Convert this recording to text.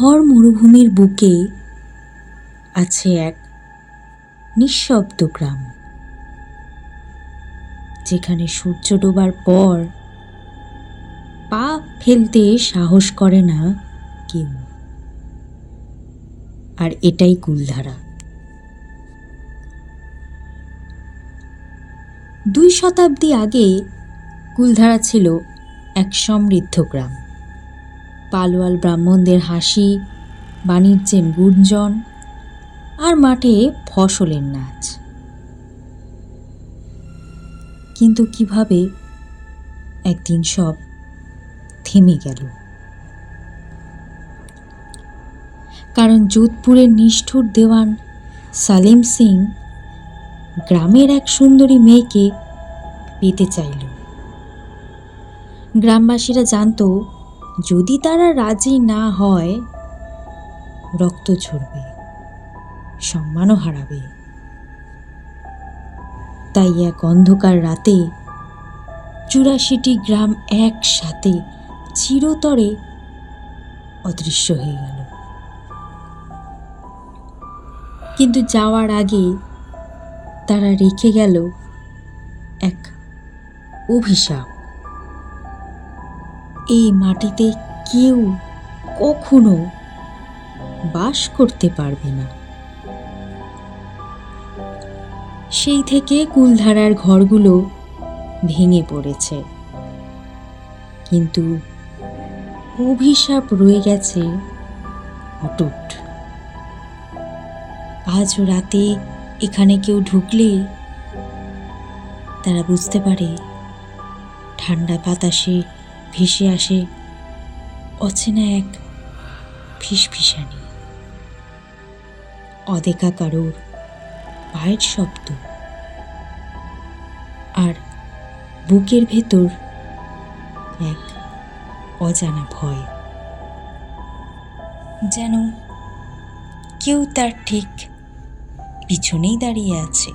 থর মরুভূমির বুকে আছে এক নিঃশব্দ গ্রাম, যেখানে সূর্য ডোবার পর পা ফেলতে সাহস করে না কেউ। আর এটাই কুলধারা। দুই শতাব্দী আগে কুলধারা ছিল এক সমৃদ্ধ গ্রাম। পালোয়াল ব্রাহ্মণদের হাসি, বাণিজ্যের গুঞ্জন আর মাঠে ফসলের নাচ। কিন্তু কীভাবে একদিন সব থেমে গেল? কারণ যোধপুরের নিষ্ঠুর দেওয়ান সালিম সিং গ্রামের এক সুন্দরী মেয়েকে পেতে চাইল। গ্রামবাসীরা জানতো যদি তারা রাজি না হয়, রক্ত ঝরবে, সম্মানও হারাবে। তাই এক অন্ধকার রাতে চুরাশিটি গ্রাম একসাথে চিরতরে অদৃশ্য হয়ে গেল। কিন্তু যাওয়ার আগে তারা রেখে গেল এক অভিশাপ। এই মাটিতে কেউ কখনো বাস করতে পারবে না। সেই থেকে কুলধারার ঘরগুলো ভেঙে পড়েছে। কিন্তু অভিশাপ রয়ে গেছে অটুট। আজও রাতে এখানে কেউ ঢুকলে তারা বুঝতে পারে ঠান্ডা বাতাসে ভেসে আসে অচেনা এক ফিসফিসানি। অদেখা কারোর পায়ের শব্দ আর বুকের ভেতর এক অজানা ভয়। যেন কেউ তার ঠিক পিছনেই দাঁড়িয়ে আছে।